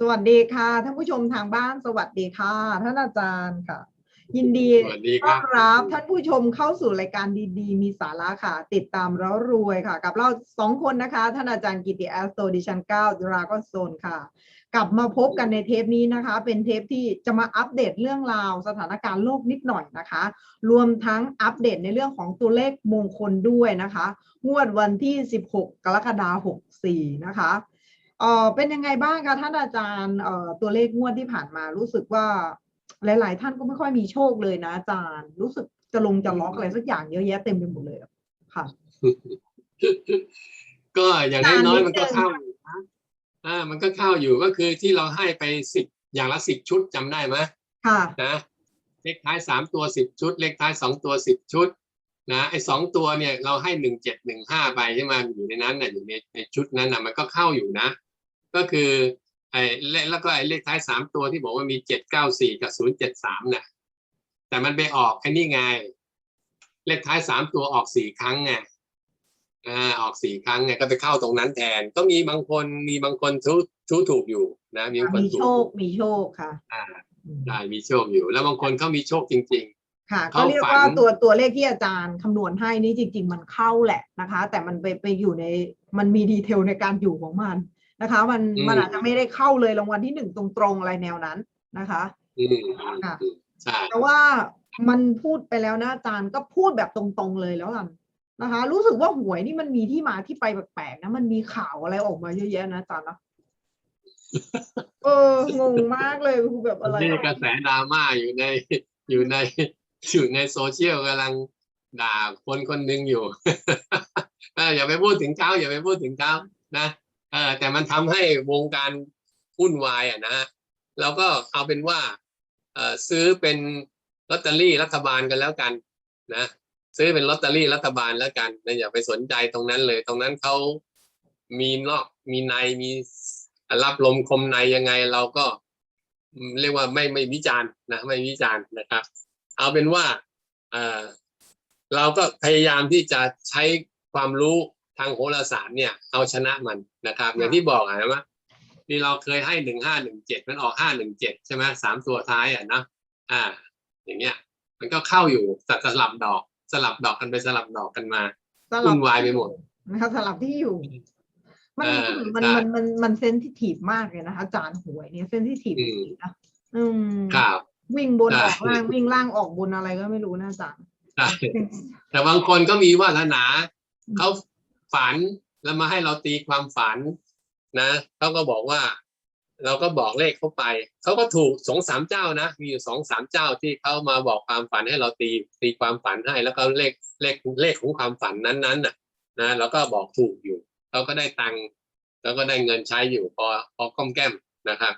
สวัสดีค่ะท่านผู้ชมทางบ้านสวัสดีค่ะ ท่านอาจารย์ค่ะ ยินดีสวัสดีคต้รัอบนรับท่านผู้ชมเข้าสู่รายการดีๆ มีสาระค่ะ ติดตามแล้วรวยค่ะ กับเราสองคนนะคะ ท่านอาจารย์กิติแอสโตดิชันเก้าดราก้อนโซนค่ะ กลับมาพบกันในเทปนี้นะคะ เป็นเทปที่จะมาอัปเดตเรื่องราวสถานการณ์โลกนิดหน่อยนะคะ รวมทั้งอัปเดตในเรื่องของตัวเลขมงคลด้วยนะคะ งวดวันที่ 16 กรกฎาคม64 นะคะ เอ่อเป็นยังไงบ้างคะท่านอาจารย์เอ่อตัวเลขงวดที่ผ่านมารู้สึกว่า หลาย ๆ ท่านก็ไม่ค่อยมีโชคเลยนะอาจารย์ รู้สึกจะลงจะล็อกอะไรสักอย่างเยอะแยะเต็มไปหมดเลยอะค่ะ ก็อย่างตามน้อยนิดๆมันก็นึงเข้าอยู่นะอ่า มันก็เข้าอยู่ก็คือที่เราให้ไปสิบอย่างละสิบชุดจำได้ไหมค่ะ นะเลขท้ายสามตัวสิบชุด เลขท้ายสองตัวสิบชุด นะไอ้สองตัวเนี่ยเราให้หนึ่งเจ็ดหนึ่งห้าใบใช่ไหมอยู่ในนั้นน่ะอยู่ในในชุดนั้นน่ะมันก็เข้าอยู่นะ ก็คือไอ้เลขแล้วก็ไอ้เลขท้ายสามตัวที่บอกว่ามีเจ็ดเก้าสี่กับศูนย์เจ็ดสามน่ะ แต่มันไปออกไอ้นี่ไง เลขท้ายสามตัวออกสี่ครั้งไงอ่าออกสี่ครั้งไงก็ไปเข้าตรงนั้นแทน ก็มีบางคนมีบางคนทุทุถูกอยู่นะ มีบางคนมีถูโชกคมีโชคค่ะ อ่าอืมได้มีโชคอยู่ แล้วบางคนเขามีโชคจริงค่ะเข้าก็เรียกฝันว่าตัวตัวเลขที่อาจารย์คำนวณให้นี่จริง ๆ มันเข้าแหละนะคะ แต่มันไปไปอยู่ในมันมีดีเทลในการอยู่ของมัน นะคะ มันอืมมันอาจจะไม่ได้เข้าเลยรางวัลที่หนึ่งตรงๆอะไรแนวนั้นนะคะๆอืมอืมค่ะอืมใช่แต่ว่ามันพูดไปแล้วนะอาจารย์ก็พูดแบบตรงๆเลยแล้วกันนะคะ รู้สึกว่าหวยนี่มันมีที่มาที่ไปแปลกๆนะมันมีข่าวอะไรออกมาเยอะแยะนะอาจารย์นะเอองงมากเลยคือแบบอะไรนี่กระแสดราม่าอยู่ในอยู่ในอยู่ในโซเชียลกำลังด่าคนคนหนึ่งอยู่เอออย่าไปพูดถึงเขาอย่าไปพูดถึงเขานะเออ แต่มันทำให้วงการวุ่นวายอะนะฮะเราก็เอาเป็นว่าเอซื้อเป็นลอตเตอรี่รัฐบาลกันแล้วกันนะซื้อเป็นลอตเตอรี่รัฐบาลแล้วกันนะอย่าไปสนใจตรงนั้นเลย ตรงนั้นเขามีนอกมีในมีรับลมคมในยังไงเราก็เรียกว่าไม่ไม่วิจารณ์นะไม่วิจารณ์นะครับ เอาเป็นว่าเอเราก็พยายามที่จะใช้ความรู้ ทางโหราศาสตร์เนี่ยเอาชนะมันนะครับ อย่างที่บอกอะนะว่านี่เราเคยให้หนึ่งห้าหนึ่งเจ็ดมันออกห้าหนึ่งเจ็ดใช่ไหมสามตัวท้ายอะนะอ่า อย่างเงี้ย มันก็เข้าอยู่สสลับดอก สลับดอกกันไปสลับดอกกันมาสลับวุ่นวายไปหมดนะคะสลับที่อยู่ มันเออมันใช่มันมันมันเซนซิทีฟมากเลยนะคะอาจารย์หวยเนี่ยเซนซิทีฟอืมนะอืมครับวิ่งบนใช่ออกล่างวิ่งล่างออกบนอะไรก็ไม่รู้นะอาจารย์ใช่แต่บางคนก็มีวาสนาเขา ฝันแล้วมาให้เราตีความฝันนะเขาก็บอกว่า เราก็บอกเลขเข้าไปเขาก็ถูกสองสามเจ้านะ มีอยู่สองสามเจ้าที่เขามาบอกความฝันให้เราตีตีความฝันให้ แล้วก็เลขเลขเลขของความฝันนั้นๆน่ะนะแล้วก็บอกถูกอยู่เราก็ได้ตังค์แล้วก็ได้เงินใช้อยู่พอพอก้อมแก้มนะครับ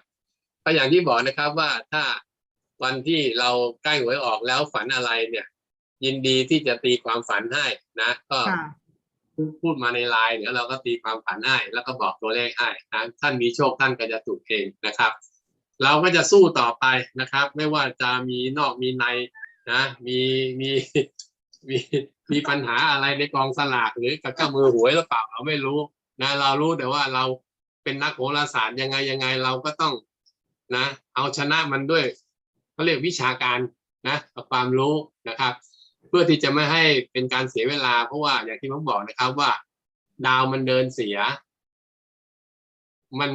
ก็อย่างที่บอกนะครับว่าถ้าวันที่เราใกล้หวยออกแล้วฝันอะไรเนี่ย ยินดีที่จะตีความฝันให้นะ ก็ พูดมาในไลน์เดี๋ยวเราก็ตีความฝันให้แล้วก็บอกตัวเลขให้นะท่านมีโชคท่านก็จะถูกเองนะครับ เราก็จะสู้ต่อไปนะครับ ไม่ว่าจะมีนอกมีในนะมีมีมีมีปัญหาอะไรในกองสลากหรือกับเจ้ามือหวยหรือเปล่าเราไม่รู้นะเรารู้แต่ว่าเราเป็นนักโหราศาสตร์ยังไงยังไงเราก็ต้องนะ เอาชนะมันด้วยเขาเรียกวิชาการนะกับความรู้นะครับ เพื่อที่จะไม่ให้เป็นการเสียเวลา เพราะว่าอย่างที่ผมบอกนะครับว่า ดาวมันเดินเสีย มัน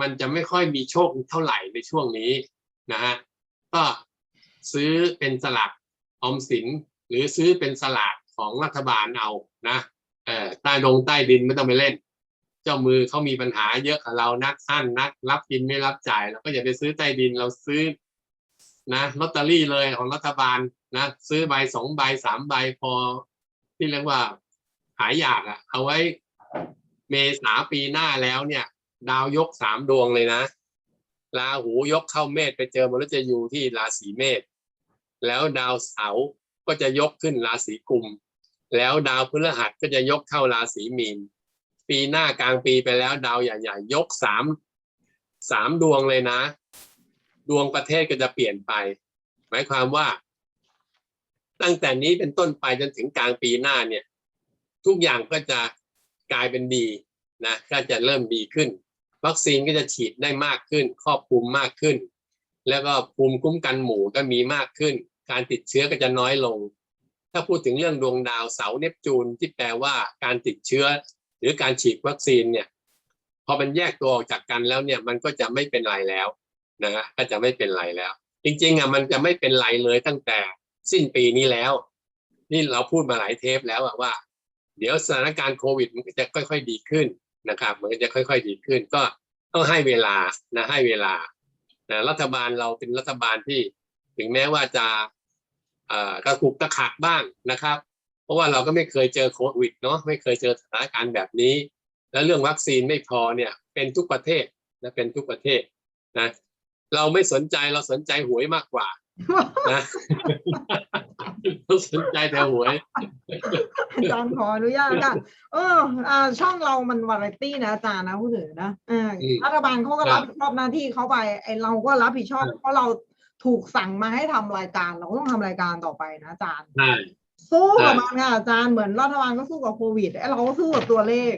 มันจะไม่ค่อยมีโชคเท่าไหร่ในช่วงนี้นะฮะก็ซื้อเป็นสลากออมสิน หรือซื้อเป็นสลากของรัฐบาลเอานะเออใต้ดงใต้ดินไม่ต้องไปเล่น เจ้ามือเขามีปัญหาเยอะกับเรานักท่านนัก รับกินไม่รับจ่ายเราก็อย่าไปซื้อใต้ดินเราซื้อ นะลอตเตอรี่เลยของรัฐบาลนะซื้อใบสองใบสามใบพอ ที่เรียกว่าหายอยากอะเอาไว้เมษาปีหน้าแล้วเนี่ย ดาวยกสามดวงเลยนะราหูยกเข้าเมษไปเจอมฤตยูที่ราศีเมษแล้วดาวเสาร์ก็จะยกขึ้นราศีกุม แล้วดาวพฤหัสก็จะยกเข้าราศีมีน ปีหน้ากลางปีไปแล้วดาวใหญ่ๆยกสามสามดวงเลยนะ ดวงประเทศก็จะเปลี่ยนไป หมายความว่า ตั้งแต่นี้เป็นต้นไปจนถึงกลางปีหน้าเนี่ย ทุกอย่างก็จะกลายเป็นดีนะก็จะเริ่มดีขึ้น วัคซีนก็จะฉีดได้มากขึ้น ครอบคลุมมากขึ้น แล้วก็ภูมิคุ้มกันหมู่ก็มีมากขึ้น การติดเชื้อก็จะน้อยลง ถ้าพูดถึงเรื่องดวงดาวเสาเนปจูนที่แปลว่าการติดเชื้อ หรือการฉีดวัคซีนเนี่ยพอมันแยกตัวออกจากกันแล้วเนี่ยมันก็จะไม่เป็นไรแล้ว นะฮะก็จะไม่เป็นไรแล้ว จริงๆอะมันจะไม่เป็นไรเลยตั้งแต่สิ้นปีนี้แล้ว นี่เราพูดมาหลายเทปแล้วว่า เดี๋ยวสถานการณ์โควิด มันจะค่อย ๆ ดีขึ้นนะครับ มันจะค่อย ๆ ดีขึ้น ก็ต้องให้เวลานะให้เวลานะรัฐบาลเราเป็นรัฐบาลที่ถึงแม้ว่าจะอ่อกระคุกตะขักบ้างนะครับ เพราะว่าเราก็ไม่เคยเจอโควิดเนาะไม่เคยเจอสถานการณ์แบบนี้ แล้วเรื่องวัคซีนไม่พอเนี่ยเป็นทุกประเทศนะเป็นทุกประเทศนะ เราไม่สนใจเราสนใจหวยมากกว่านะเราสนใจแต่หวยอาจารย์ขออนุญาตค่ะเอออ่าช่องเรามันวาไรตี้นะอาจารย์นะพูดถึงนะเอออืมรัฐบาลเขาก็ครัรับบผิดชอบหน้าที่เขาไปไอเราก็รับผิดชอบ เพราะเราถูกสั่งมาให้ทำรายการ เราก็ต้องทำรายการต่อไปนะอาจารย์ใช่สู้กับใช่มันค่ะอาจารย์เหมือนรัฐบาลก็สู้กับโควิดไอเราก็สู้กับตัวเลข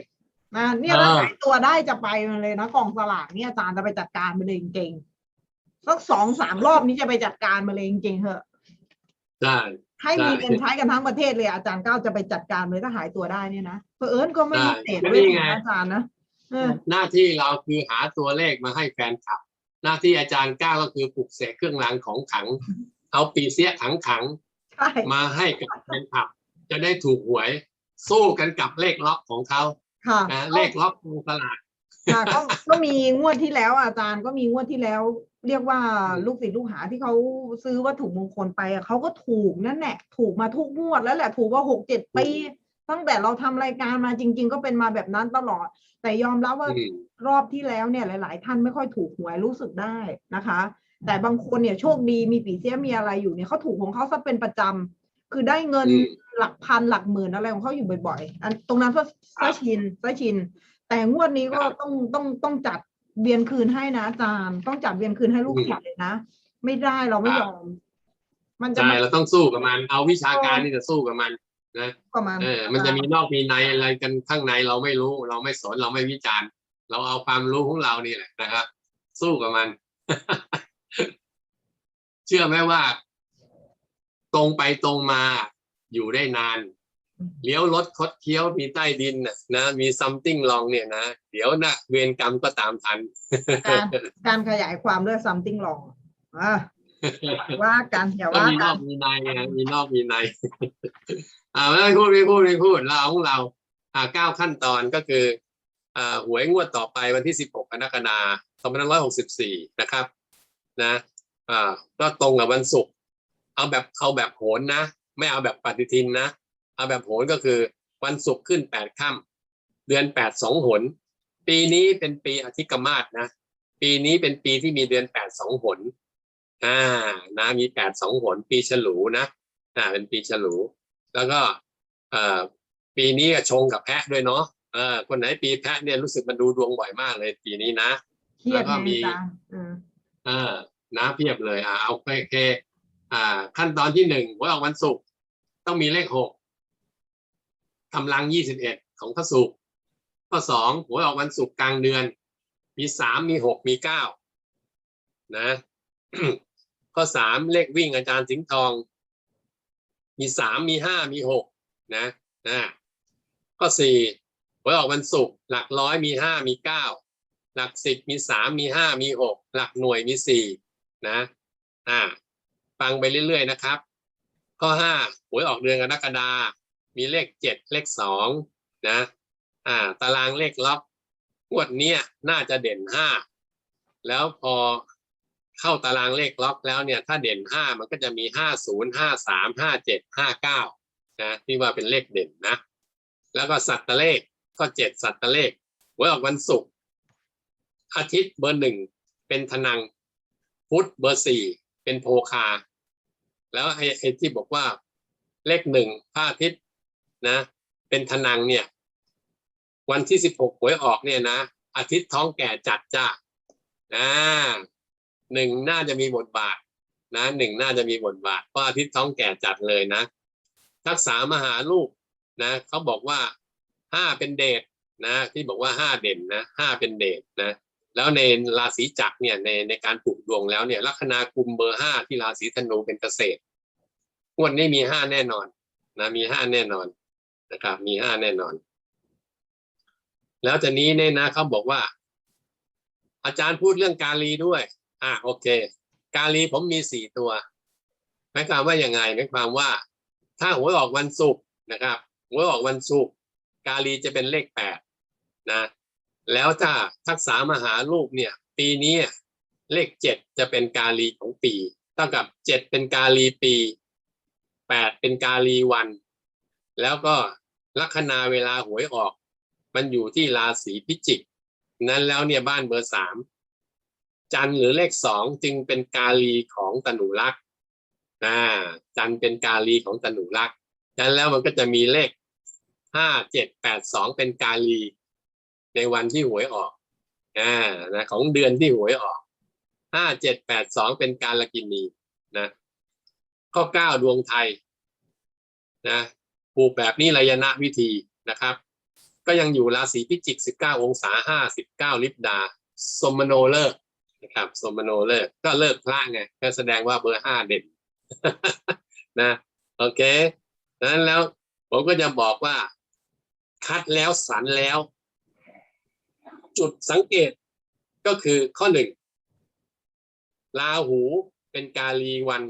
นะเนี่ยถ้าอ่าหายตัวได้จะไปมันเลยนะกองสลากเนี่ยอาจารย์จะไปจัดการมันเลยจริงๆ สักสองสามรอบนี้จะไปจัดการมันเลยจริงๆเหอะใช่ให้มีใช่เงินใช้กันทั้งประเทศเลยอาจารย์ก้าวจะไปจัดการเลยถ้าหายตัวได้เนี่ยนะเผอิญก็ไม่ใช่มีเศษก็ด้วยนี่ไงนะอาจารย์นะเออหน้าที่เราคือหาตัวเลขมาให้แฟนคลับ หน้าที่อาจารย์ก้าวก็คือปลุกเสกเครื่องรางของขลัง เอาปีเสียขังขังใช่ๆมาให้กับแฟนคลับ จะได้ถูกหวย สู้กันกับเลขล็อกของเขาค่ะนะเลขล็อกของตลาดค่ะก็ก็มีงวดที่แล้วอาจารย์ก็มีงวดที่แล้วเรียกว่าอืมลูกศิษย์ลูกหาที่เขาซื้อวัตถุมงคลไปอะเขาก็ถูกนั่นแหละถูกมาทุกงวดแล้วแหละถูกว่าหกเจ็ดปี ตั้งแต่เราทำรายการมาจริง ๆ ก็เป็นมาแบบนั้นตลอด แต่ยอมรับว่าอืมรอบที่แล้วเนี่ยหลาย ๆ ท่านไม่ค่อยถูกหวยรู้สึกได้นะคะ แต่บางคนเนี่ยโชคดีมีปีเสียมีอะไรอยู่เนี่ยเขาถูกของเขาซะเป็นประจำคือได้เงินอืมหลักพันหลักหมื่นอะไรของเขาอยู่บ่อยๆอันตรงนั้นก็ครัก็บชินก็ชิน แต่งวดนี้ก็ครับต้องต้องต้องจัด เวียนคืนให้นะอาจารย์ต้องจัดเวียนคืนให้ลูกอืมศิษย์เลยนะ ไม่ได้เราไม่คยรับอม มันจะใช่มาเราต้องสู้กับมัน เอาวิชาการนี่จะสู้กับมันนะประมาณเออ มันจะมีนอกมีในอะไรกันข้างในเราไม่รู้ เราไม่สนเราไม่วิจารณ์ เราเอาความรู้ของเรานี่แหละนะครับ สู้กับมัน เชื่อไหมว่า ตรงไปตรงมาอยู่ได้นาน เลี้ยวรถคดเคี้ยวมีใต้ดินน่ะนะมีซัมติงลองเนี่ยนะ เดี๋ยวนะเวรกรรมก็ตามทัน การการขยายความด้วย something wrong อะว่ากันอย่าก็ว่ามีนกัอนกมีในไงมีนอกมีในอ่าไม่ต้องพูดไม่พูดไม่พูดเราเอาของเราอ่าเก้าขั้นตอนก็คืออ่าหวยงวดต่อไปวันที่สิบหกกรกฎาคม2564นะครับ นะอ่าก็ตรงกับวันศุกร์เอาแบบเอาแบบโหนนะ ไม่เอาแบบปฏิทินนะ เอาแบบโหนก็คือวันศุกร์ขึ้นแปดค่ำเดือนแปดสองหน ปีนี้เป็นปีอธิกมาศนะ ปีนี้เป็นปีที่มีเดือนแปดสองหนอ่านะมีแปดสองหน ปีฉลูนะอ่าเป็นปีฉลู แล้วก็เอ่อปีนี้ก็ชงกับแพะด้วยเนาะเออคนไหนปีแพะเนี่ยรู้สึกมันดูดวงบ่อยมากเลยปีนี้นะเครียดแล้วก็ไงมีอาจารย์เออเออนะเพียบเลยอ่าเอาโอเคอ่า ขั้นตอนที่หนึ่งหวยออกวันศุกร์ต้องมีเลขหก กำลังยี่สิบเอ็ดของพระศุกร์ข้อสองหวยออกวันศุกร์กลางเดือน มีสามมีหกมีเก้านะข้อสามเลขวิ่งอาจารย์สิงห์ทอง มีสามมีห้ามีหกนะนะข้อสี่หวยออกวันศุกร์หลักร้อยมีห้ามีเก้าหลักสิบมีสามมีห้ามีหกหลักหน่วยมีสี่นะอ่าฟังไปเรื่อยๆนะครับ ข้อห้าหวยออกเดือนกรกฎา มีเลขเจ็ดเลขสองนะอ่าตารางเลขล็อกงวดเนี้ยน่าจะเด่นห้าแล้วพอเข้าตารางเลขล็อกแล้วเนี่ยถ้าเด่นห้ามันก็จะมีห้าศูนย์ห้าสามห้าเจ็ดห้าเก้านะที่ว่าเป็นเลขเด่นนะ แล้วก็สัตว์เลขก็เจ็ดสัตว์เลขหวยออกวันศุกร์อาทิตย์เบอร์หนึ่งเป็นธนังพุธเบอร์สี่เป็นโพคา แล้วไอ้ที่บอกว่าเลขหนึ่งพระอาทิตย์ นะเป็นธนังเนี่ย วันที่สิบหกหวยออกเนี่ยนะอาทิตย์ท้องแก่จัดจ้าอ่าหนึ่งน่าจะมีบทบาทนะหนึ่งน่าจะมีบทบาทเพราะอาทิตย์ท้องแก่จัดเลยนะ ทักษามหาลูกนะเขาบอกว่าห้าเป็นเดชนะ ที่บอกว่าห้าเด่นนะห้าเป็นเดชนะแล้วในราศีจักรเนี่ยในในการปลูกดวงแล้วเนี่ยลัคนากุมเบอร์ห้าที่ราศีธนูเป็นเกษตรงวดนี้มีห้าแน่นอนนะมีห้าแน่นอน นะครับ มีห้าแน่นอน แล้วจากนี้เนี่ยนะเขาบอกว่า อาจารย์พูดเรื่องกาลีด้วย อ่าโอเค กาลีผมมีสี่ตัวหมายความว่าอยังไงหมายความว่า ถ้าหวยออกวันศุกร์นะครับหวยออกวันศุกร์กาลีจะเป็นเลขแปดนะ แล้วถ้าทักษะมหาลูกเนี่ย ปีนี้เลขเจ็ดจะเป็นกาลีของปีเท่ากับเจ็ดเป็นกาลีปีแปดเป็นกาลีวัน แล้วก็ลัคนาเวลาหวยออก มันอยู่ที่ราศีพิจิก นั้นแล้วเนี่ยบ้านเบอร์สามจันหรือเลขสองจึงเป็นกาลีของตนุรักษ์อ่าจันเป็นกาลีของตนุรักษ์นั้นแล้วมันก็จะมีเลขห้าเจ็ดแปดสองเป็นกาลี ในวันที่หวยออกอ่านะของเดือนที่หวยออกห้าเจ็ดแปดสองเป็นการละกินีนะข้อเก้าดวงไทยนะ ปลูกแบบนี้ระยะนะวิธีนะครับ ก็ยังอยู่ราศีพิจิก 19 องศา 59 ลิบดา สมโนเลิกนะครับสมโนเลิกก็เลิกพระไงก็แสดงว่าเบอร์ห้าเด่นนะโอเคดังนั้นแล้วผมก็จะบอกว่า คัดแล้วสันแล้ว จุดสังเกตก็คือข้อหนึ่งลาหูเป็นกาลีวัน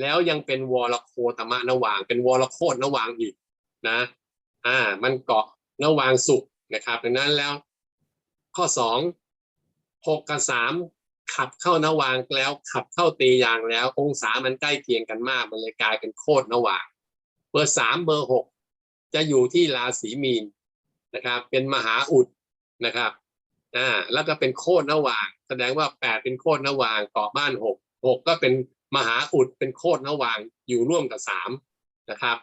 แล้วยังเป็นวรโคตมะนวาง เป็นวรโคตนวางอีกนะอ่ามันเกาะนวางสุกนะครับดังนั้นแล้วข้อสองหกกับสามขับเข้านวางแล้วขับเข้าตียางแล้ว องศามันใกล้เคียงกันมากมันเลยกลายเป็นโคตรนวางเบอร์สามเบอร์หกจะอยู่ที่ราศีมีนนะครับ เป็นมหาอุดนะครับอ่าแล้วก็เป็นโคตรนวาง แสดงว่าแปดเป็นโคตรนวางเกาะบ้านหกหกก็เป็น มหาอุดเป็นโคตรนวางอยู่ร่วมกับสามนะครับ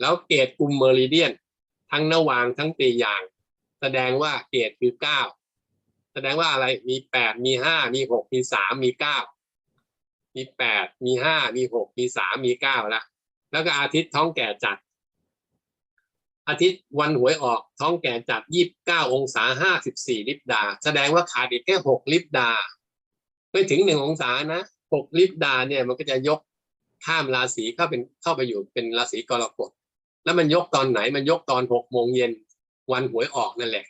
แล้วเกตกลุ่มเมอริเดียน ทั้งนวางทั้งตียาง แสดงว่าเกตคือเก้าแสดงว่าอะไรมีแปดมีห้ามีหกมีสามมีเก้ามีแปดมีห้ามีหกมีสามมีเก้าละแล้วก็อาทิตย์ท้องแก่จัด อาทิตย์วันหวยออกท้องแก่จัดยี่บเก้าองศาห้าสิบสี่ลิบดา แสดงว่าขาดอีกแค่หกลิบดา ไม่ถึงหนึ่งองศานะ หกลิบดาเนี่ยมันก็จะยกข้ามราศีเข้าเป็นเข้าไปอยู่เป็นราศีกรกฎแล้วมันยกตอนไหนมันยกตอนหกโมงเย็นวันหวยออกนั่นแหละ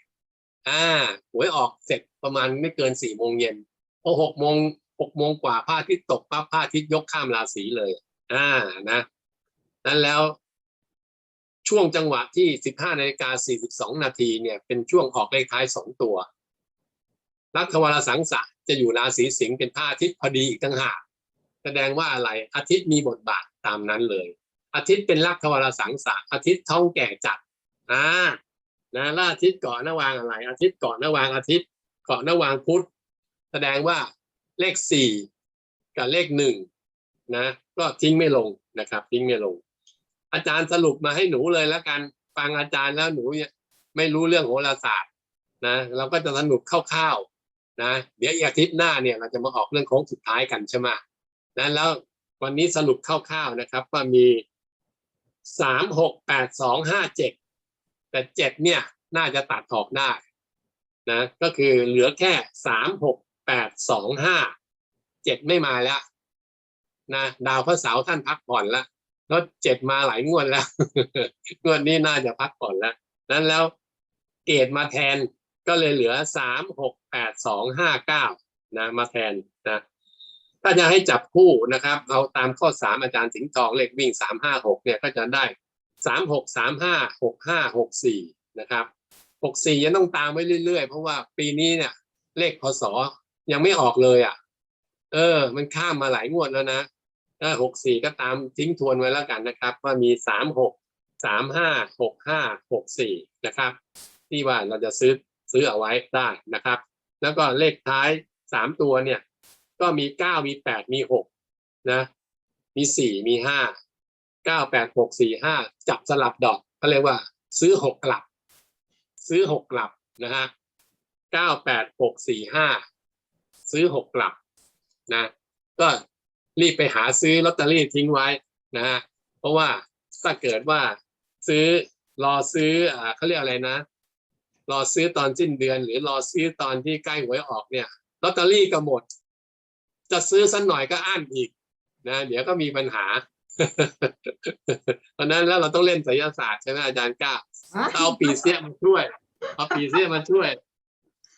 อ่าหวยออกเสร็จประมาณไม่เกินสี่โมงเย็นพอหกโมงหกโมงกว่าพระอาทิตย์ตกปั๊บพระอาทิตย์ยกข้ามราศีเลย อ่านะนั้นแล้วช่วงจังหวะที่สิบห้านาฬิกาสี่สิบสองนาทีเนี่ย เป็นช่วงออกเลขท้ายสองตัวลัคควารสังสะ จะอยู่ราศีสิงห์เป็นพระอาทิตย์พอดีอีกต่างหากแสดงว่าอะไรอาทิตย์มีบทบาทตามนั้นเลย อาทิตย์เป็นลัควารสังสะอาทิตย์ท้องแก่จัดอ่านะล้วอาทิตย์กาะนนวางอะไร อาทิตย์กาะนนวางอาทิตย์กาะนนวางพุธแสดงว่าเลขสี่กับเลขหนึ่งนะก็ทิ้งไม่ลงนะครับ ทิ้งไม่ลง อาจารย์สรุปมาให้หนูเลยแล้วกันฟังอาจารย์แล้วหนูเนี่ยไม่รู้เรื่องโหราศาสตร์นะเราก็จะสรุปคร่าวๆ นะเดี๋ยวอีกอาทิตย์หน้าเนี่ยเราจะมาออกเรื่องโค้งสุดท้ายกันใช่ไหมนะแล้ววันนี้สรุปคร่าวๆนะครับว่ามีสามหกแปดสองห้าเจ็ดแต่เจ็ดเนี่ยน่าจะตัดออกได้นะก็คือเหลือแค่สามหกแปดสองห้าเจ็ดไม่มาแล้วนะดาวพระเสาร์ท่านพักผ่อนแล้วแล้วเจ็ดมาหลายงวดแล้วงวดนี้น่าจะพักผ่อนแล้วนั้นแล้วเกรดมาแทน ก็เลยเหลือสามหกแปดสองห้าเก้านะมาแทนนะถ้าจะให้จับคู่นะครับ เอาตามข้อสามอาจารย์สิงห์ทองเลขวิ่งสามห้าหกเนี่ยก็จะได้สามหกสามห้าหกห้าหกสี่นะครับหกสี่ยังต้องตามไว้เรื่อยๆ เพราะว่าปีนี้เนี่ย เลขพศยังไม่ออกเลยอะ เออ มันข้ามมาหลายงวดแล้วนะถ้าหกสี่ก็ตามทิ้งทวนไว้แล้วกันนะครับ ว่ามีสามหกสามห้าหกห้าหกสี่นะครับ ที่ว่าเราจะซื้อ ซื้อเอาไว้ได้นะครับ แล้วก็เลขท้ายสามตัวเนี่ย ก็มีเก้ามีแปดมีหกนะ มีสี่มีห้าเก้าแปดหกสี่ห้าจับสลับดอกเขาเรียกว่า ซื้อหกกลับ ซื้อหกกลับนะฮะเก้าแปดหกสี่ห้าซื้อหกกลับนะ ก็รีบไปหาซื้อลอตเตอรี่ทิ้งไว้นะฮะเพราะว่าถ้าเกิดว่าซื้อรอซื้ออ่าเขาเรียกอะไรนะ รอซื้อตอนสิ้นเดือน หรือรอซื้อตอนที่ใกล้หวยออกเนี่ยลอตเตอรี่ก็หมด จะซื้อสักหน่อยก็อั้นอีกนะเดี๋ยวก็มีปัญหา เพราะนั้นแล้วเราต้องเล่นไสยศาสตร์ใช่ไหมอาจารย์ก้าเอาปีเสียมาช่วย เอาปีเสียมาช่วย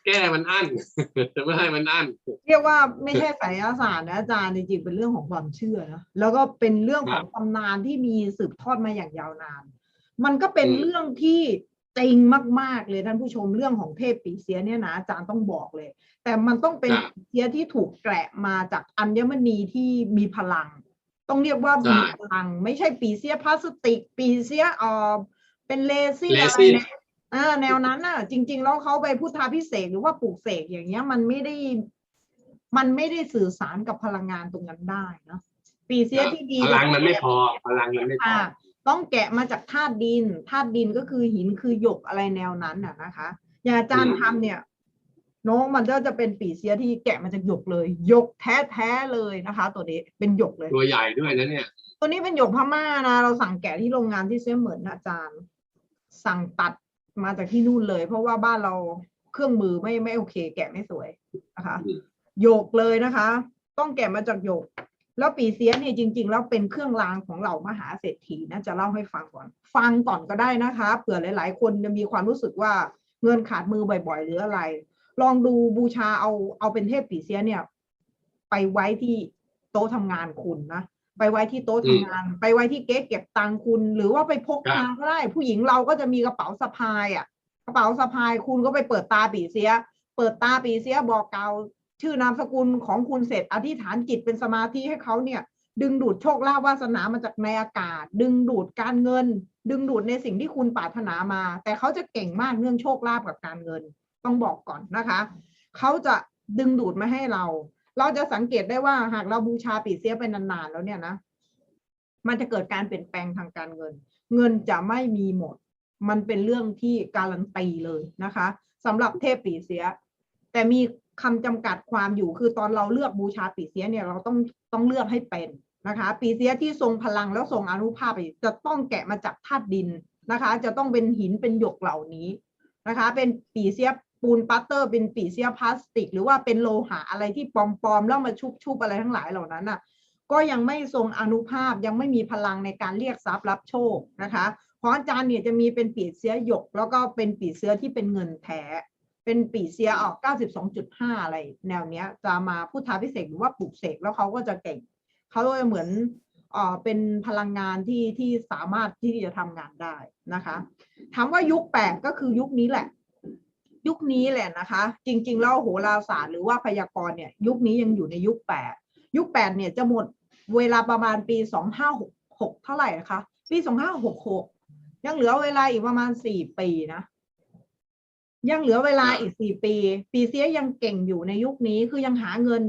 แก้มันอั้นไม่ให้มันอั้น เรียกว่าไม่ใช่ไสยศาสตร์นะอาจารย์จริงๆเป็นเรื่องของความเชื่อนะแล้วก็เป็นเรื่องของตำนานที่มีสืบทอดมาอย่างยาวนาน มันก็เป็นเรื่องที่ จริงมากๆเลยท่านผู้ชมเรื่องของเทพปีเสียเนี่ยนะอาจารย์ต้องบอกเลย แต่มันต้องเป็นปีเสียที่ถูกแกะมาจากอัญมณีที่มีพลัง ต้องเรียกว่ามีพลัง ไม่ใช่ปีเสียพลาสติก ปีเสียเออเป็นเลซี่เลอะไรซี่เนี่ยอ่าแนวนั้นน่ะ จริง ๆ แล้วเขาไปพุทธาพิเศษกหรือว่าปลูกเสกอย่างเงี้ย มันไม่ได้ มันไม่ได้สื่อสารกับพลังงานตรงนั้นได้เนอะปีเสียที่ดีพลังมันไม่พอพลังมันไม่พอค่ะ ต้องแกะมาจากธาตุดินธาตุดินก็คือหินคือหยกอะไรแนวนั้นน่ะนะคะอย่างอาจารย์อืมทำเนี่ย น้องมันก็จะเป็นปีเสียที่แกะมาจากหยกเลยหยกแท้ๆเลยนะคะ ตัวนี้เป็นหยกเลย ตัวใหญ่ด้วยนะเนี่ย ตัวนี้เป็นหยกพม่านะเราสั่งแกะที่โรงงานที่เซี่ยเหมินนะอาจารย์ สั่งตัดมาจากที่นู่นเลย เพราะว่าบ้านเราเครื่องมือไม่ไม่โอเค แกะไม่สวยนะคะอืมหยกเลยนะคะ ต้องแกะมาจากหยก แล้วปีเสียเนี่ยจริง ๆ แล้วเป็นเครื่องรางของเหล่ามหาเศรษฐีนะจะเล่าให้ฟังก่อน ฟังก่อนก็ได้นะคะเผื่อหลาย ๆ คนจะมีความรู้สึกว่าเงินขาดมือบ่อย ๆ หรืออะไร ลองดูบูชาเอาเอาเป็นเทพปีเสียเนี่ย ไปไว้ที่โต๊ะทำงานคุณนะไปไว้ที่โต๊ะทำงาน ไปไว้ที่เก๊ะเก็บตังค์คุณ หรือว่าไปพกครับพาก็ได้ ผู้หญิงเราก็จะมีกระเป๋าสะพายอะ กระเป๋าสะพายคุณก็ไปเปิดตาปีเสีย เปิดตาปีเสียบอกเกล่าว ชื่อนามสกุลของคุณเสร็จอธิษฐานจิตเป็นสมาธิให้เขาเนี่ย ดึงดูดโชคลาภวาสนามาจากในอากาศ ดึงดูดการเงิน ดึงดูดในสิ่งที่คุณปรารถนามา แต่เขาจะเก่งมากเรื่องโชคลาภกับการเงิน ต้องบอกก่อนนะคะเขาจะดึงดูดมาให้เรา เราจะสังเกตได้ว่าหากเราบูชาปีเสียไปนานๆแล้วเนี่ยนะมันจะเกิดการเปลี่ยนแปลงทางการเงิน เงินจะไม่มีหมด มันเป็นเรื่องที่การันตีเลยนะคะสำหรับเทพปีเสีย แต่มี คำจำกัดความอยู่คือตอนเราเลือกบูชาปีเสียเนี่ยเราต้องต้องเลือกให้เป็นนะคะปีเสียที่ทรงพลังแล้วทรงอนุภาพจะต้องแกะมาจากธาตุดินนะคะ จะต้องเป็นหินเป็นหยกเหล่านี้นะคะ เป็นปีเสียปูนปัตเตอร์ เป็นปีเสียพลาสติก หรือว่าเป็นโลหะอะไรที่ปลอมๆแล้วมาชุบๆอะไรทั้งหลายเหล่านั้นน่ะก็ยังไม่ทรงอนุภาพยังไม่มีพลังในการเรียกทรัพย์รับโชคนะคะของอาจารย์เนี่ยจะมีเป็นปีเสียหยก แล้วก็เป็นปีเสียที่เป็นเงินแท้ เป็นปีเสียออก 92.5 อะไรแนวเนี้ย จะมาพุทธาพิเศษหรือว่าปลูกเสกแล้วเขาก็จะเก่ง เขาจะเหมือนเออเป็นพลังงานที่ที่สามารถที่จะทำงานได้นะคะ ถามว่ายุคแปดก็คือยุคนี้แหละ ยุคนี้แหละนะคะ จริง ๆ แล้วโหราศาสตร์หรือว่าพยากรณ์เนี่ยยุคนี้ยังอยู่ในยุคแปดยุคแปดเนี่ยจะหมดเวลาประมาณปีสองห้าหกหกเท่าไหร่นะคะ ปีสองห้าหกหกยังเหลือเวลาอีกประมาณสี่ปีนะ ยังเหลือเวลาอีกสี่ปี ปีเสียยังเก่งอยู่ในยุคนี้คือยังหาเงิน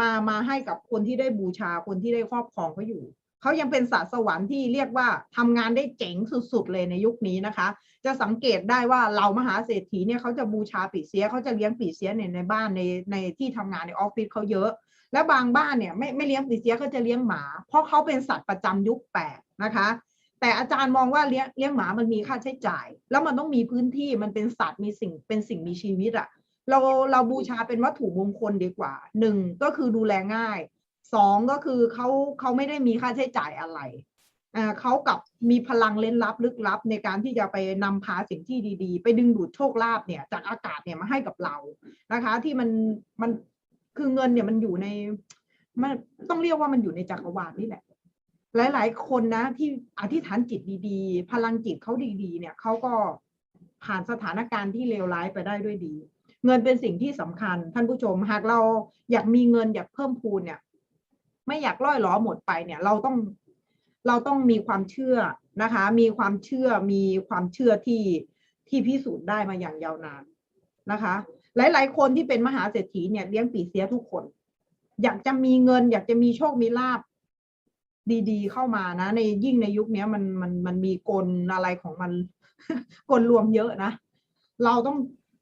มามาให้กับคนที่ได้บูชาคนที่ได้ครอบครองเขาอยู่เขายังเป็นศาสตร์สวรรค์ที่เรียกว่าทำงานได้เจ๋งสุดๆเลยในยุคนี้นะคะ จะสังเกตได้ว่าเรามหาเศรษฐีเนี่ยเขาจะบูชาปีเสียเขาจะเลี้ยงปีเสียในในบ้านในในที่ทำงานในออฟฟิศเขาเยอะ แล้วบางบ้านเนี่ยไม่ไม่เลี้ยงปีเสียก็จะเลี้ยงหมา เพราะเขาเป็นสัตว์ประจำยุคแปดนะคะ แต่อาจารย์มองว่าเลี้ยงเลี้ยงหมามันมีค่าใช้จ่าย แล้วมันต้องมีพื้นที่มันเป็นสัตว์มีสิ่งเป็นสิ่งมีชีวิตอะเราเราบูชาเป็นวัตถุมงคลดีกว่าหนึ่งก็คือดูแลง่ายสองก็คือเขาเขาไม่ได้มีค่าใช้จ่ายอะไรเขากับมีพลังเล้นลับลึกลับ ในการที่จะไปนำพาสิ่งที่ดีๆ ไปดึงดูดโชคลาภเนี่ย จากอากาศเนี่ยมาให้กับเรานะคะ ที่มันมันคือเงินเนี่ยมันอยู่ในมันต้องเรียกว่ามันอยู่ในจักรวาลนี่แหละ หลาย ๆ คนนะที่อธิษฐานจิตดีๆ พลังจิตเขาดีๆ เนี่ยเขาก็ผ่านสถานการณ์ที่เลวร้ายไปได้ด้วยดี เงินเป็นสิ่งที่สำคัญ ท่านผู้ชม หากเราอยากมีเงินอยากเพิ่มพูนเนี่ย ไม่อยากล่อยหล้อหมดไปเนี่ย เราต้องเราต้องมีความเชื่อนะคะ มีความเชื่อมีความเชื่อที่ที่พิสูจน์ได้มาอย่างยาวนานนะคะ หลาย ๆ คนที่เป็นมหาเศรษฐีเนี่ยเลี้ยงปีเสียทุกคน อยากจะมีเงิน อยากจะมีโชคมีลาบ ดีๆ เข้ามานะ ในยิ่งในยุคนี้มันมันมันมีกลอะไรของมัน กลรวมเยอะนะ เราต้อง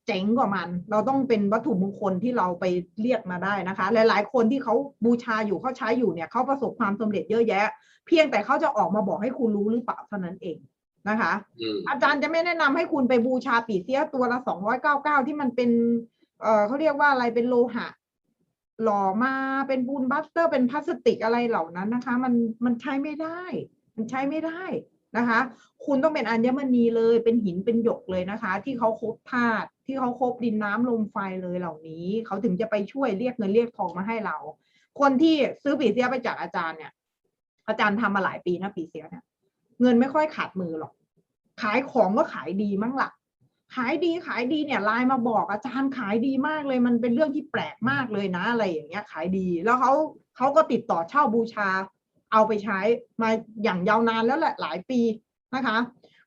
เจ๋งกว่ามัน เราต้องเป็นวัตถุมงคลที่เราไปเรียกมาได้นะคะ หลาย ๆ คนที่เขาบูชาอยู่เขาใช้อยู่เนี่ยเขาประสบความสำเร็จเยอะแยะ เพียงแต่เขาจะออกมาบอกให้คุณรู้หรือเปล่าเท่านั้นเองนะคะอืมอาจารย์จะไม่แนะนำให้คุณไปบูชาปีเสียตัวละสองร้อยเก้าเก้าที่มันเป็น เอ่อเขาเรียกว่าอะไรเป็นโลหะ หล่อมาเป็นบูนบัสเตอร์ เป็นพลาสติกอะไรเหล่านั้นนะคะ มันมันใช้ไม่ได้ มันใช้ไม่ได้นะคะ คุณต้องเป็นอัญมณีเลยเป็นหินเป็นหยกเลยนะคะ ที่เขาครบธาตุที่เขาครบดินน้ำลมไฟเลยเหล่านี้ เขาถึงจะไปช่วยเรียกเงินเรียกทองมาให้เรา คนที่ซื้อปีเสียไปจากอาจารย์เนี่ย อาจารย์ทำมาหลายปีนะปีเสียเนี่ยเงินไม่ค่อยขาดมือหรอก ขายของก็ขายดีมั้งหล่ะ ขายดีขายดีเนี่ยไลน์มาบอกอาจารย์ขายดีมากเลย มันเป็นเรื่องที่แปลกมากเลยนะอะไรอย่างเงี้ยขายดี แล้วเขาเขาก็ติดต่อเช่าบูชา เอาไปใช้มาอย่างยาวนานแล้วแหละหลายปีนะคะ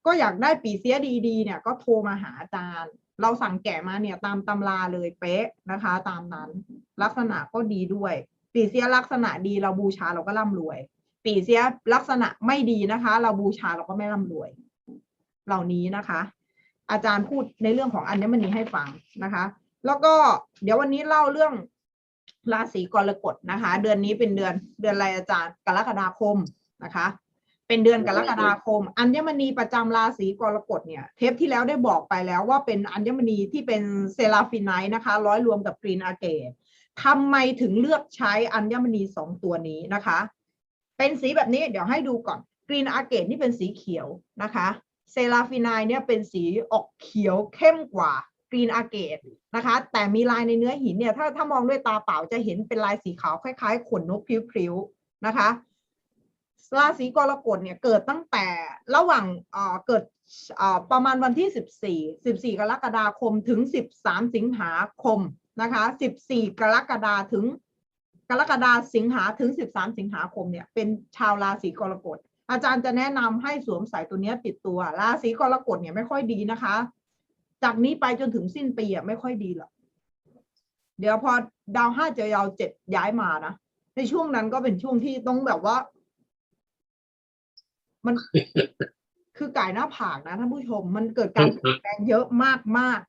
ก็อยากได้ปีเสียดีๆ เนี่ยก็โทรมาหาอาจารย์ เราสั่งแกะมาเนี่ยตามตำราเลยเป๊ะนะคะ ตามนั้นลักษณะก็ดีด้วย ปีเสียลักษณะดีเราบูชาเราก็ร่ำรวย ปีเสียลักษณะไม่ดีนะคะ เราบูชาเราก็ไม่ร่ำรวย เหล่านี้นะคะ อาจารย์พูดในเรื่องของอัญมณีให้ฟังนะคะ แล้วก็เดี๋ยววันนี้เล่าเรื่องราศีกรกฎนะคะ เดือนนี้เป็นเดือนเดือนอะไรอาจารย์กรกฎาคมนะคะ เป็นเดือนกรกฎาคม อัญมณีประจำราศีกรกฎเนี่ย เทปที่แล้วได้บอกไปแล้วว่าเป็นอัญมณีที่เป็นเซราฟินไนท์นะคะ ร้อยรวมกับกรีนอาเกตทำไมถึงเลือกใช้อัญมณีสองตัวนี้นะคะ เป็นสีแบบนี้เดี๋ยวให้ดูก่อนกรีนอาเกตนี่เป็นสีเขียวนะคะ เซราฟินายเนี่ยเป็นสีออกเขียวเข้มกว่ากรีนอาเกตนะคะ แต่มีลายในเนื้อหินเนี่ยถ้าถ้ามองด้วยตาเปล่าจะเห็นเป็นลายสีขาวคล้ายๆ ขนนกพริ้วๆนะคะราศีกรกฎเนี่ยเกิดตั้งแต่ระหว่างเอ่อเกิดอ่อประมาณวันที่ 14 14 กรกฎาคมถึง 13 สิงหาคมนะคะ 14 กรกฎาถึง กรกฎาสิงหาถึง 13 สิงหาคมเนี่ยเป็นชาวราศีกรกฎ อาจารย์จะแนะนำให้สวมใส่ตัวเนี้ยติดตัว ราศีกรกฎเนี่ยไม่ค่อยดีนะคะ จากนี้ไปจนถึงสิ้นปีอะไม่ค่อยดีหรอกเดี๋ยวพอดาวห้าเจอยาวเจ็ดย้ายมานะในช่วงนั้นก็เป็นช่วงที่ต้องแบบว่า มันคือไก่หน้าผากนะท่านผู้ชม มันเกิดการเปลี่ยนแปลงเยอะมากมาก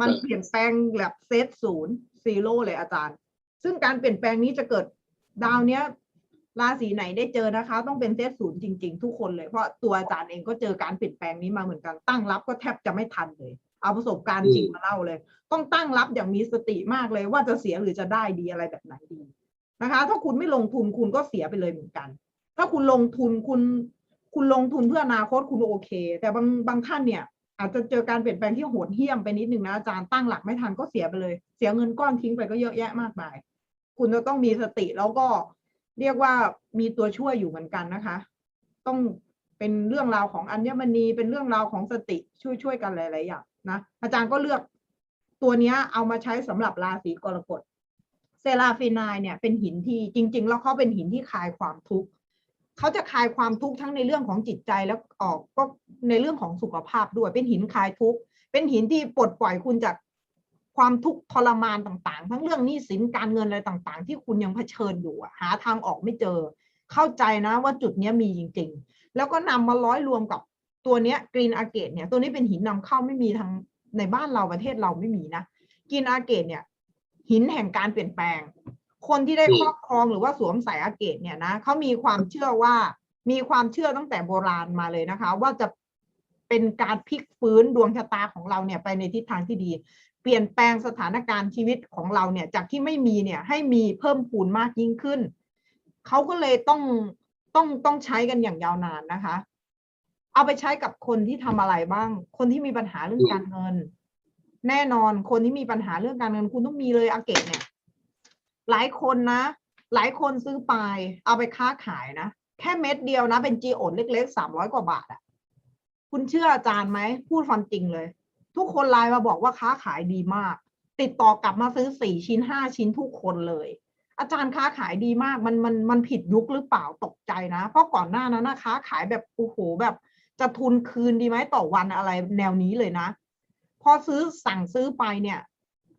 มันเปลี่ยนแปลงแบบเซตศูนย์ซีโร่เลยอาจารย์ ซึ่งการเปลี่ยนแปลงนี้จะเกิดดาวเนี้ย ราศีไหนได้เจอนะคะ ต้องเป็นเซตศูนย์จริง ๆ ทุกคนเลยเพราะตัวอาจารย์เองก็เจอการเปลี่ยนแปลงนี้มาเหมือนกันตั้งรับก็แทบจะไม่ทันเลย เอาประสบการณ์จริงมาเล่าเลย ต้องตั้งรับอย่างมีสติมากเลยว่าจะเสียหรือจะได้ดีอะไรแบบไหนดีนะคะ ถ้าคุณไม่ลงทุนคุณก็เสียไปเลยเหมือนกัน ถ้าคุณลงทุนคุณ คุณลงทุนเพื่ออนาคตคุณโอเค แต่บางบางท่านเนี่ย อาจจะเจอการเปลี่ยนแปลงที่โหดเหี้ยมไปนิดนึงนะอาจารย์ตั้งหลักไม่ทันก็เสียไปเลย เสียเงินก้อนทิ้งไปก็เยอะแยะมากมาย คุณจะต้องมีสติแล้วก็ เรียกว่ามีตัวช่วยอยู่เหมือนกันนะคะ ต้องเป็นเรื่องราวของอัญมณีเป็นเรื่องราวของสติช่วยช่วยกันหลายๆอย่างนะอาจารย์ก็เลือกตัวนี้เอามาใช้สำหรับราศีกรกฎเซราฟินายเนี่ยเป็นหินที่จริง ๆ แล้วเขาเป็นหินที่คลายความทุกข์เขาจะคลายความทุกข์ทั้งในเรื่องของจิตใจแล้วออกก็ในเรื่องของสุขภาพด้วยเป็นหินคลายทุกข์เป็นหินที่ปลดปล่อยคุณจาก ความทุกข์ทรมานต่างๆ ทั้งเรื่องหนี้สินการเงินอะไรต่างๆ ที่คุณยังเผชิญอยู่อะหาทางออกไม่เจอ เข้าใจนะว่าจุดนี้มีจริง ๆ แล้วก็นำมาร้อยรวมกับตัวเนี้ยกรีนอาเกตเนี่ยตัวนี้เป็นหินนำเข้าไม่มีทางในบ้านเราประเทศเราไม่มีนะกรีนอาเกตเนี่ยหินแห่งการเปลี่ยนแปลง คนที่ได้ครอบครองหรือว่าสวมใส่อาเกตเนี่ยนะเขามีความเชื่อว่ามีความเชื่อตั้งแต่โบราณมาเลยนะคะ ว่าจะเป็นการพลิกฟื้นดวงชะตาของเราเนี่ยไปในทิศทางที่ดี เปลี่ยนแปลงสถานการณ์ชีวิตของเราเนี่ยจากที่ไม่มีเนี่ยให้มีเพิ่มพูนมากยิ่งขึ้น เขาก็เลยต้องต้องต้องใช้กันอย่างยาวนานนะคะ เอาไปใช้กับคนที่ทำอะไรบ้าง คนที่มีปัญหาเรื่องการเงิน แน่นอนคนที่มีปัญหาเรื่องการเงินคุณต้องมีเลยอาเกตเนี่ย หลายคนนะ หลายคนซื้อไปเอาไปค้าขายนะ แค่เม็ดเดียวนะ เป็นจีโอนเล็กๆสามร้อยกว่าบาทอะคุณเชื่ออาจารย์ไหมพูดความจริงเลย ทุกคนไลน์มาบอกว่าค้าขายดีมาก ติดต่อกลับมาซื้อสี่ชิ้นห้าชิ้นทุกคนเลย อาจารย์ค้าขายดีมากมันมันมันผิดยุคหรือเปล่าตกใจนะ เพราะก่อนหน้านั้นนะค้าขายแบบโอ้โหแบบจะทุนคืนดีไหมต่อวันอะไรแนวนี้เลยนะ พอซื้อสั่งซื้อไปเนี่ย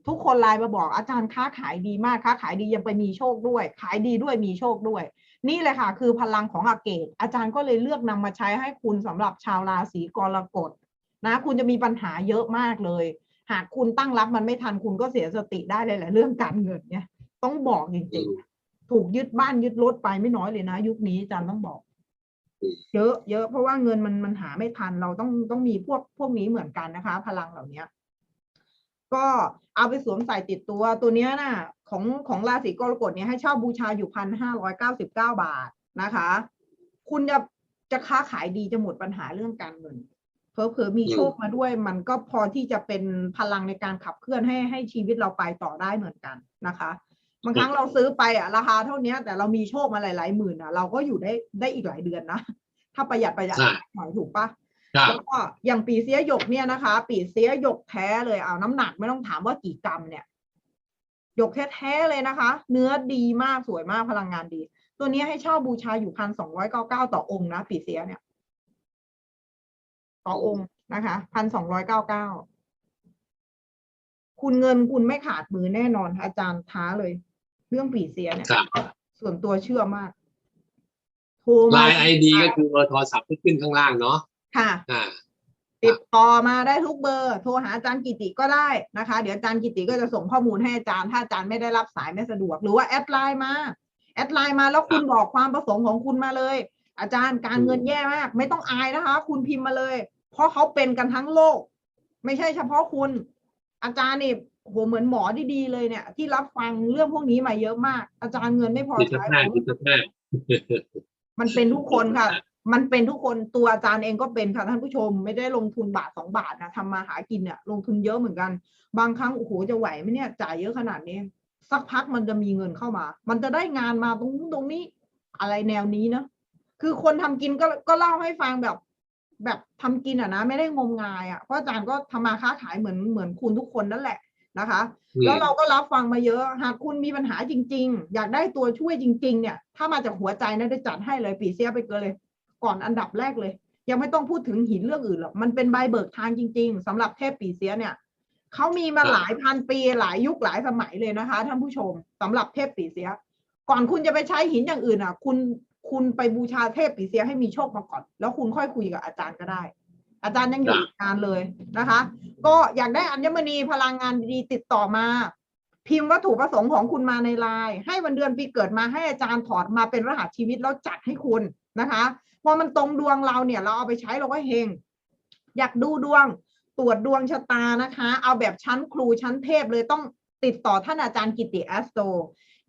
ทุกคนไลน์มาบอกอาจารย์ค้าขายดีมากค้าขายดียังไปมีโชคด้วย ขายดีด้วยมีโชคด้วย นี่เลยค่ะ คือพลังของอาเกตอาจารย์ก็เลยเลือกนำมาใช้ให้คุณสำหรับชาวราศีกรกฎ นะคุณจะมีปัญหาเยอะมากเลย หากคุณตั้งรับมันไม่ทันคุณก็เสียสติได้เลยแหละเรื่องการเงินเนี่ยต้องบอกจริงๆ ถูกยึดบ้านยึดรถไปไม่น้อยเลยนะ ยุคนี้อาจารย์ต้องบอกอืมเยอะ เยอะเพราะว่าเงินมันมันหาไม่ทันเราต้องต้องมีพวกพวกนี้เหมือนกันนะคะ พลังเหล่าเนี้ยก็เอาไปสวมใส่ติดตัวตัวเนี้ยน่ะ ของของราศีกรกฎเนี่ยให้เช่าบูชาอยู่พันห้าร้อยเก้าสิบเก้าบาทนะคะ คุณจะจะค้าขายดีจะหมดปัญหาเรื่องการเงิน เพอเพอๆมีโชคมาด้วย มันก็พอที่จะเป็นพลังในการขับเคลื่อนให้ให้ชีวิตเราไปต่อได้เหมือนกันนะคะบางครั้งเราซื้อไปอะราคาเท่าเนี้ยแต่เรามีโชคมาหลายๆหมื่นอะเราก็อยู่ได้ได้อีกหลายเดือนนะ ถ้าประหยัดประหยัดใช่หน่อยถูกปะครับแล้วก็อย่างปีเสียหยกเนี่ยนะคะ ปีเสียหยกแท้เลยเอาน้ำหนักไม่ต้องถามว่ากี่กรัมเนี่ยหยกแท้ๆเลยนะคะ เนื้อดีมากสวยมากพลังงานดี ตัวนี้ให้เช่าบูชาอยู่พันสองร้อยเก้าเก้าต่อองค์นะปีเสียเนี่ย ต่อองค์นะคะพันสองร้อยเก้าเก้าคุณเงินคุณไม่ขาดมือแน่นอน อาจารย์ท้าเลย เรื่องปีเสียเนี่ยครับส่วนตัวเชื่อมาก โทรไลมาน์ไอดีก็คือเบอร์โทรศัพท์ที่ขึ้นข้างล่างเนาะค่ะ อ่า ติดต่อมาได้ทุกเบอร์ โทรหาอาจารย์กิติก็ได้นะคะ เดี๋ยวอาจารย์กิติก็จะส่งข้อมูลให้อาจารย์ ถ้าอาจารย์ไม่ได้รับสายไม่สะดวก หรือว่าแอดไลน์มา แอดไลน์มาแล้วคุณบอกความประสงค์ของคุณมาเลย อาจารย์การเงินแย่มาก ไม่ต้องอายนะคะ คุณพิมพ์มาเลย เพราะเขาเป็นกันทั้งโลก ไม่ใช่เฉพาะคุณ อาจารย์นี่โหเหมือนหมอที่ดีเลยเนี่ย ที่รับฟังเรื่องพวกนี้มาเยอะมาก อาจารย์เงินไม่พอจิตใช้แพทย์จิตแพทย์มันเป็นทุกคนค่ะ มันเป็นทุกคนตัวอาจารย์เองก็เป็นค่ะท่านผู้ชม ไม่ได้ลงทุนบาทสองบาทนะทำมาหากินเนี่ยลงทุนเยอะเหมือนกัน บางครั้งโอ้โหจะไหวไหมเนี่ยจ่ายเยอะขนาดนี้สักพักมันจะมีเงินเข้ามา มันจะได้งานมาตรงนู้นตรงนี้ อะไรแนวนี้นะ คือคนทำกินก็ก็เล่าให้ฟังแบบ แบบทำกินอะนะ ไม่ได้งมงายอะเพราะอาจารย์ก็ทำมาค้าขายเหมือนเหมือนคุณทุกคนนั่นแหละนะคะ แล้วเราก็รับฟังมาเยอะ หากคุณมีปัญหาจริง ๆ อยากได้ตัวช่วยจริง ๆ เนี่ย ถ้ามาจากหัวใจนะได้จัดให้เลยปีเสียไปเกินเลย ก่อนอันดับแรกเลย ยังไม่ต้องพูดถึงหินเรื่องอื่นหรอกมันเป็นใบเบิกทางจริง ๆสำหรับเทพปีเสียเนี่ยเขามีมาครับหลายพันปีหลายยุคหลายสมัยเลยนะคะ ท่านผู้ชมสำหรับเทพปีเสีย ก่อนคุณจะไปใช้หินอย่างอื่นอะ คุณ คุณไปบูชาเทพปีเสียให้มีโชคมาก่อน แล้วคุณค่อยคุยกับอาจารย์ก็ได้ อาจารย์ยังอยู่อีกนานเลยนะคะ ก็อยากได้อัญมณีพลังงานดีๆติดต่อมา พิมพ์วัตถุประสงค์ของคุณมาในไลน์ให้วันเดือนปีเกิดมาให้อาจารย์ถอดมาเป็นรหัสชีวิตแล้วจัดให้คุณนะคะพอมันตรงดวงเราเนี่ย เราเอาไปใช้เราก็เฮงอยากดูดวงตรวจดวงชะตานะคะ เอาแบบชั้นครูชั้นเทพเลยต้องติดต่อท่านอาจารย์กิติแอสโต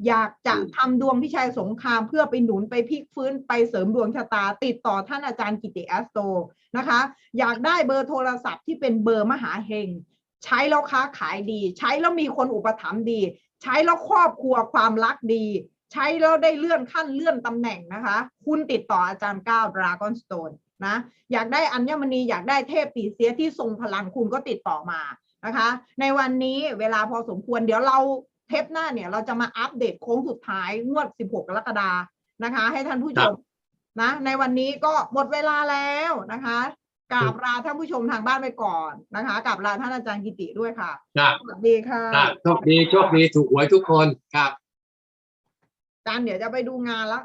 อยากจะอืมทำดวงพิชัยสงคราม เพื่อไปหนุนไปพลิกฟื้นไปเสริมดวงชะตา ติดต่อท่านอาจารย์กิติแอสโตนะคะ อยากได้เบอร์โทรศัพท์ที่เป็นเบอร์มหาเฮงใช้แล้วค้าขายดี ใช้แล้วมีคนอุปถัมภ์ดี ใช้แล้วครอบครัวความรักดี ใช้แล้วได้เลื่อนขั้นเลื่อนตำแหน่งนะคะ คุณติดต่ออาจารย์ก้าวดราก้อนสโตนนะอยากได้อัญมณีอยากได้เทพปีเสียที่ทรงพลังคุณก็ติดต่อมานะคะ ในวันนี้เวลาพอสมควรเดี๋ยวเรา เทปหน้าเนี่ยเราจะมาอัปเดตโค้งสุดท้ายงวด 16 กรกฎานะคะ ให้ท่านผู้ชมนะ ในวันนี้ก็หมดเวลาแล้วนะคะกราบลาท่านผู้ชมทางบ้านไปก่อนนะคะกราบลาท่านอาจารย์กิติด้วยค่ะครับสวัสดีค่ะครับโชคดีโชคดีถูกหวยทุกคนครับอาจารย์เดี๋ยวจะไปดูงานแล้ว